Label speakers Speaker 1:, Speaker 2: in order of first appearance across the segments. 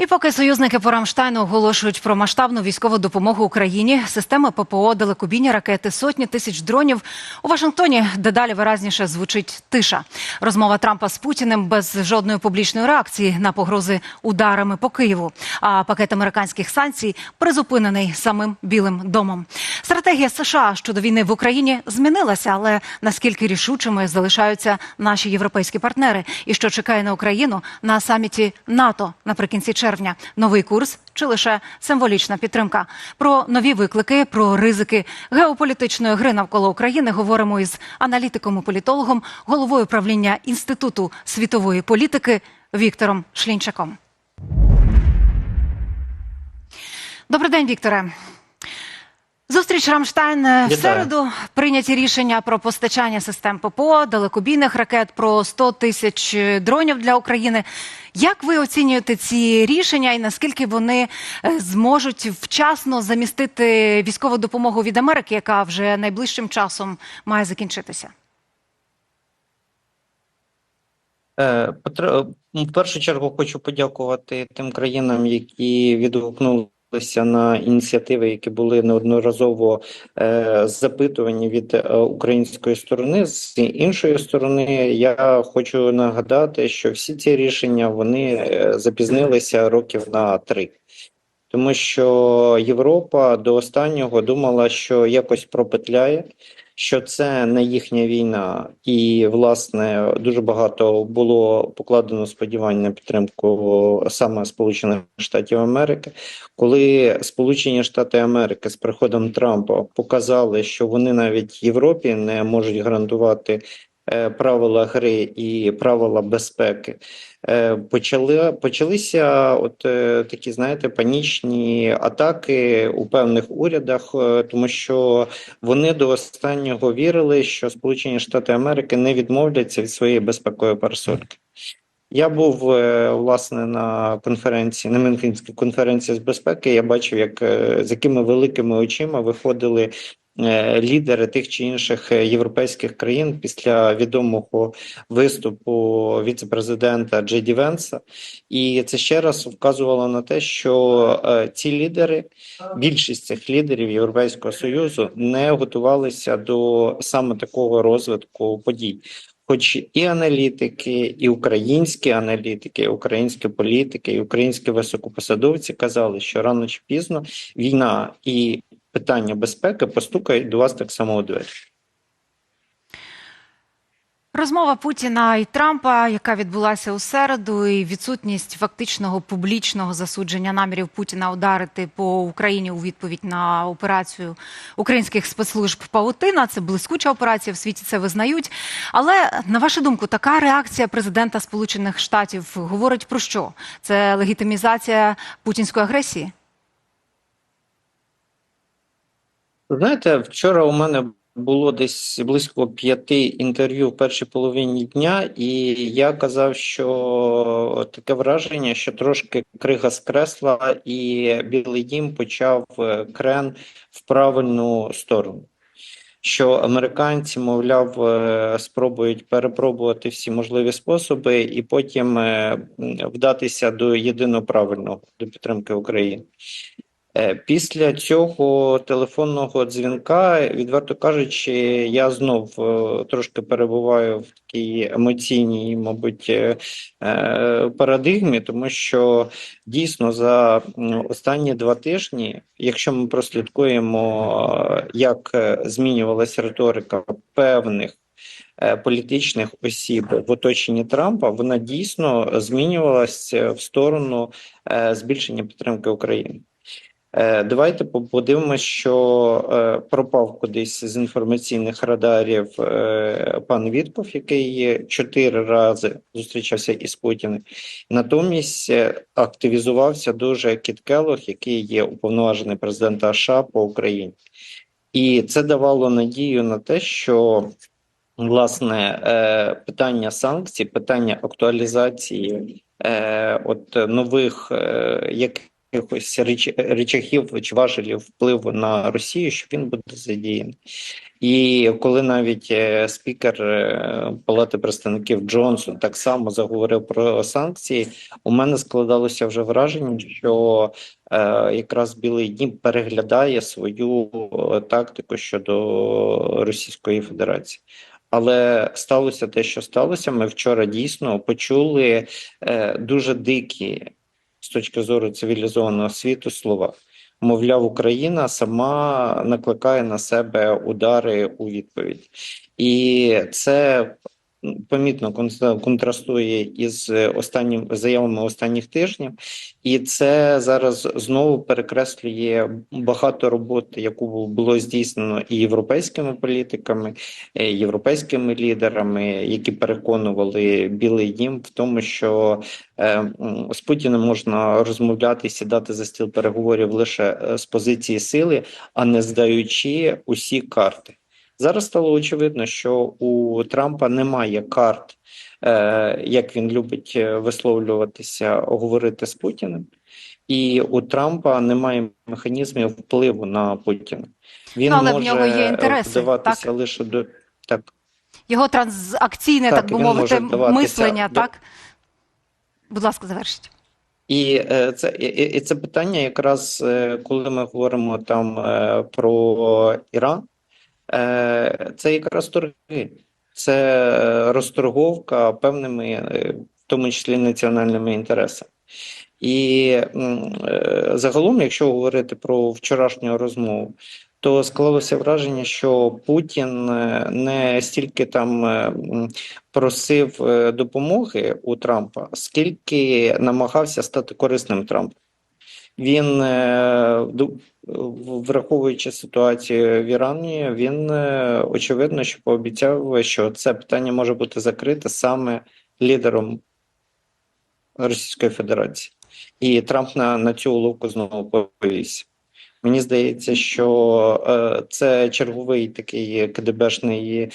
Speaker 1: І поки союзники по Рамштайну оголошують про масштабну військову допомогу Україні, системи ППО, далекобійні ракети, сотні тисяч дронів у Вашингтоні дедалі виразніше звучить тиша. Розмова Трампа з Путіним без жодної публічної реакції на погрози ударами по Києву. А пакет американських санкцій призупинений самим Білим домом. Стратегія США щодо війни в Україні змінилася, але наскільки рішучими залишаються наші європейські партнери, і що чекає на Україну на саміті НАТО наприкінці червня? Новий курс чи лише символічна підтримка? Про нові виклики, про ризики геополітичної гри навколо України говоримо із аналітиком і політологом, головою правління інституту світової політики Віктором Шлінчаком. Добрий день, Вікторе. Зустріч Рамштайн е, в середу прийняті рішення про постачання систем ППО, далекобійних ракет, про 100 тисяч дронів для України. Як ви оцінюєте ці рішення і наскільки вони е, зможуть вчасно замістити військову допомогу від Америки, яка вже найближчим часом має закінчитися?
Speaker 2: Е, в першу чергу хочу подякувати тим країнам, які відгукнулися на ініціативи, які були неодноразово е, запитувані від е, української сторони. З іншої сторони, я хочу нагадати, що всі ці рішення вони е, запізнилися років на три. Тому що Європа до останнього думала, що якось пропетляє, що це не їхня війна, і власне дуже багато було покладено сподівань на підтримку саме Сполучених Штатів Америки. Коли Сполучені Штати Америки з приходом Трампа показали, що вони навіть Європі не можуть гарантувати правила гри і правила безпеки. Е, Почали почалися от е, такі, знаєте, панічні атаки у певних урядах, е, тому що вони до останнього вірили, що Сполучені Штати Америки не відмовляться від своєї безпекової парасольки. Я був е, власне на конференції, на Мюнхенській конференції з безпеки. Я бачив, як е, з якими великими очима виходили е, лідери тих чи інших е, європейських країн після відомого виступу віце-президента Джеді Венса. І це ще раз вказувало на те, що е, ці лідери, більшість цих лідерів Європейського союзу, не готувалися до саме такого розвитку подій. Хоч і аналітики, і українські аналітики, і українські політики, і українські високопосадовці казали, що рано чи пізно війна і питання безпеки постукають до вас так само у двері.
Speaker 1: Розмова Путіна і Трампа, яка відбулася у середу, і відсутність фактичного публічного засудження намірів Путіна ударити по Україні у відповідь на операцію українських спецслужб Паутина. Це блискуча операція в світі. Це визнають. Але на вашу думку, така реакція президента Сполучених Штатів говорить про що? Це легітимізація путінської агресії?
Speaker 2: Знаєте, вчора у мене було десь близько п'яти інтерв'ю в першій половині дня, і я казав, що таке враження, що трошки крига скресла, і Білий Дім почав е, крен в правильну сторону. Що американці, мовляв, е, спробують перепробувати всі можливі способи і потім е, вдатися до єдиного правильного до підтримки України. Е, Після цього телефонного дзвінка, відверто кажучи, я знов е, трошки перебуваю в такій емоційній, мабуть, е, парадигмі, тому що дійсно за останні два тижні, якщо ми прослідкуємо, як змінювалася риторика певних. Політичних осіб в оточенні Трампа вона дійсно змінювалася в сторону збільшення підтримки України. Е, Давайте по- подивимося, що е, пропав кудись з інформаційних радарів е, пан Вітков, який чотири рази зустрічався із Путіним. Натомість активізувався дуже Кіт Келлог, який є уповноважений президента США по Україні. І це давало надію на те, що власне питання санкцій, питання актуалізації от нових як якихось реч- речахів чи важелів впливу на Росію, що він буде задіяний. І коли навіть е, спікер е, Палати представників Джонсон так само заговорив про санкції, у мене складалося вже враження, що е, якраз Білий Дім переглядає свою е, тактику щодо Російської Федерації. Але сталося те, що сталося. Ми вчора дійсно почули е, дуже дикі точки зору цивілізованого світу слова. Мовляв, Україна сама накликає на себе удари у відповідь, і це помітно кон- контрастує із останнім заявами останніх тижнів, і це зараз знову перекреслює багато роботи, яку було здійснено і європейськими політиками, е, європейськими лідерами, які переконували Білий Дім в тому, що е, з Путіним можна розмовляти і сідати за стіл переговорів лише е, з позиції сили, а не здаючи усі карти. Зараз стало очевидно, що у Трампа немає карт, е, як він любить е, висловлюватися, говорити з Путіним, і у Трампа немає механізмів впливу на Путіна. Він
Speaker 1: але в
Speaker 2: може
Speaker 1: нього є інтереси,
Speaker 2: вдаватися
Speaker 1: так?
Speaker 2: лише до так.
Speaker 1: Його транзакційне, так,
Speaker 2: Так,
Speaker 1: би мовити, мислення,
Speaker 2: до-
Speaker 1: так? Будь ласка, завершіть.
Speaker 2: І е, це і, це питання, якраз коли ми говоримо там про Іран, це якраз торги, це е, розторговка певними, е, в тому числі національними інтересами. І е, загалом, якщо говорити про вчорашню розмову, то склалося враження, що Путін е, не стільки там е, просив е, допомоги у Трампа, скільки намагався стати корисним Трампу. Він, е, враховуючи ситуацію в Ірані, він е, очевидно, що пообіцяв, що це питання може бути закрите саме лідером Російської Федерації. І Трамп на, на цю уловку знову повівся. Мені здається, що е, це черговий такий КДБшний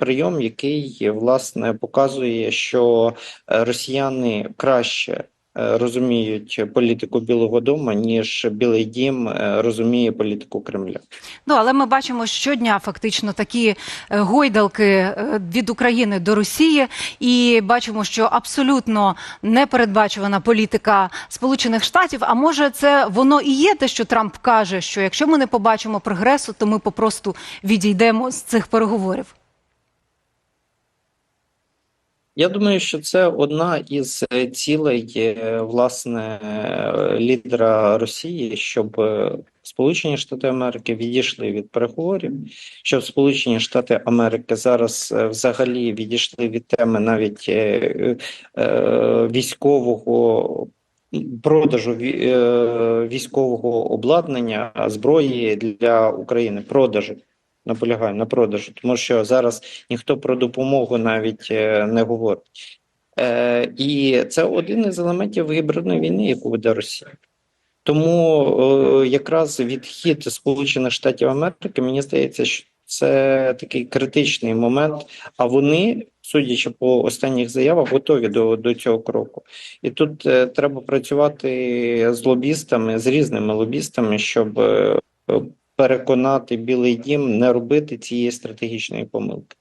Speaker 2: прийом, який власне показує, що росіяни краще розуміють політику Білого Дому, ніж Білий Дім е, розуміє політику Кремля.
Speaker 1: Ну, але ми бачимо щодня фактично такі е, гойдалки е, від України до Росії, і бачимо, що абсолютно непередбачувана політика Сполучених Штатів. А може, це воно і є те, що Трамп каже, що якщо ми не побачимо прогресу, то ми попросту відійдемо з цих переговорів.
Speaker 2: Я думаю, що це одна із е, цілей е, власне лідера Росії, щоб е, Сполучені Штати Америки відійшли від переговорів, щоб Сполучені Штати Америки зараз взагалі відійшли від теми навіть е, е, військового продажу військового обладнання зброї для України. Продажу наполягаю на продажу, тому що зараз ніхто про допомогу навіть е, не говорить. Е, і це один із елементів гібридної війни, яку веде Росія. Тому е, якраз відхід Сполучених Штатів Америки, мені здається, що це такий критичний момент. А вони, судячи по останніх заявах, готові до, до цього кроку. І тут е, треба працювати з лобістами, з різними лобістами, щоб е, переконати Білий Дім не робити цієї стратегічної помилки.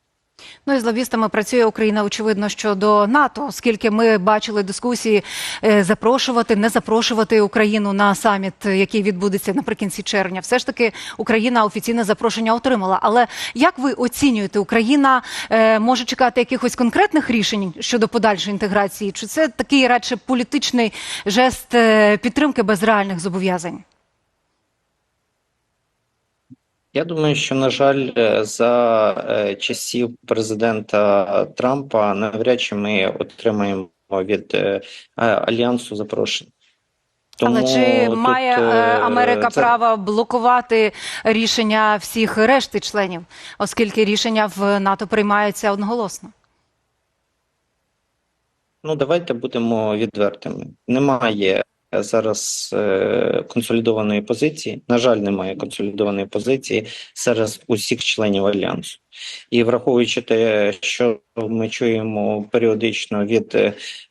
Speaker 1: Ну і з лобістами працює Україна, очевидно, щодо НАТО, оскільки ми бачили дискусії е, запрошувати, не запрошувати Україну на саміт, який відбудеться наприкінці червня. Все ж таки Україна офіційне запрошення отримала. Але як ви оцінюєте, Україна е, може чекати якихось конкретних рішень щодо подальшої інтеграції? Чи це такий радше політичний жест е, підтримки без реальних зобов'язань?
Speaker 2: Я думаю, що на жаль, е, за е, часів президента Трампа навряд чи ми отримаємо від е, альянсу запрошення.
Speaker 1: Але чи
Speaker 2: тут,
Speaker 1: має Америка
Speaker 2: це-
Speaker 1: право блокувати рішення всіх решти членів, оскільки рішення в НАТО приймаються одноголосно?
Speaker 2: Ну, давайте будемо відвертими. Немає зараз е, консолідованої позиції. На жаль, немає консолідованої позиції серед усіх членів альянсу. І враховуючи те, що ми чуємо періодично від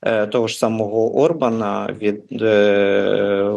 Speaker 2: е, того ж самого Орбана, від е,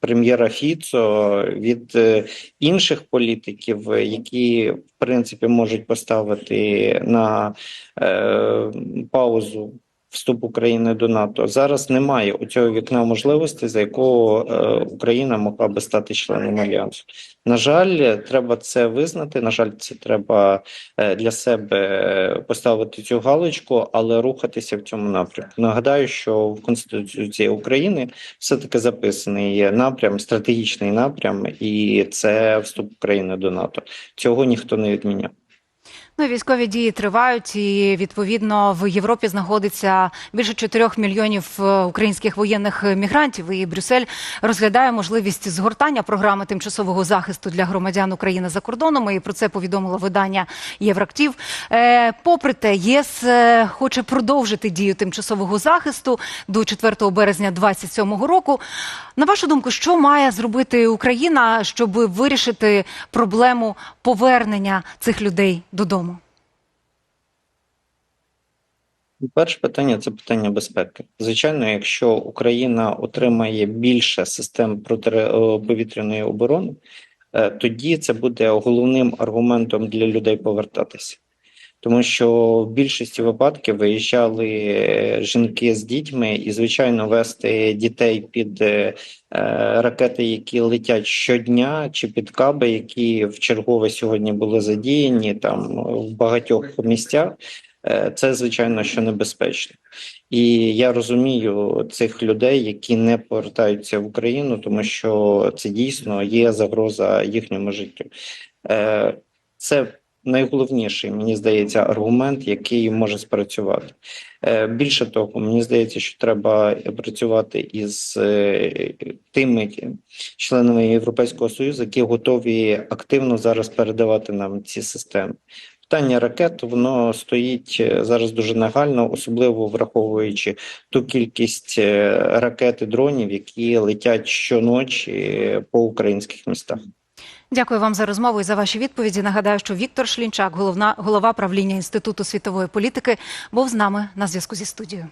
Speaker 2: прем'єра Фіцо, від е, інших політиків, е, які в принципі можуть поставити на е, паузу вступ України до НАТО. Зараз немає у цього вікна можливості, за якого е, Україна могла би стати членом альянсу. На жаль, треба це визнати. На жаль, це треба е, для себе поставити цю галочку, але рухатися в цьому напрямку. Нагадаю, що в Конституції України все таки записаний є напрям, стратегічний напрям, і це вступ України до НАТО. Цього ніхто не відміняв.
Speaker 1: Ну, військові дії тривають, і відповідно в Європі знаходиться більше 4 мільйонів е, українських воєнних мігрантів. І Брюссель розглядає можливість згортання програми тимчасового захисту для громадян України за кордоном. І про це повідомило видання Єврактів. Е, попри те, ЄС е, хоче продовжити дію тимчасового захисту до 4 березня 2027 року. На вашу думку, що має зробити Україна, щоб вирішити проблему повернення цих людей додому?
Speaker 2: Перше питання це питання безпеки. Звичайно, якщо Україна отримає більше систем протиповітряної оборони, е, тоді це буде головним аргументом для людей повертатися. Тому що в більшості випадків виїжджали е, жінки з дітьми, і звичайно, вести дітей під е, е, ракети, які летять щодня, чи під каби, які в чергове сьогодні були задіяні там в багатьох місцях. Е, Це звичайно що небезпечно, і я розумію цих людей, які не повертаються в Україну, тому що це дійсно є загроза їхньому життю. Е, Це найголовніший, мені здається, аргумент, який може спрацювати. Е, Більше того, мені здається, що треба працювати із тими членами Європейського союзу, які готові активно зараз передавати нам ці системи. Питання ракет воно стоїть е, зараз дуже нагально, особливо враховуючи ту кількість е, ракет і дронів, які летять щоночі по українських містах.
Speaker 1: Дякую вам за розмову і за ваші відповіді. Нагадаю, що Віктор Шлінчак, головна голова правління інституту світової політики, був з нами на зв'язку зі студією.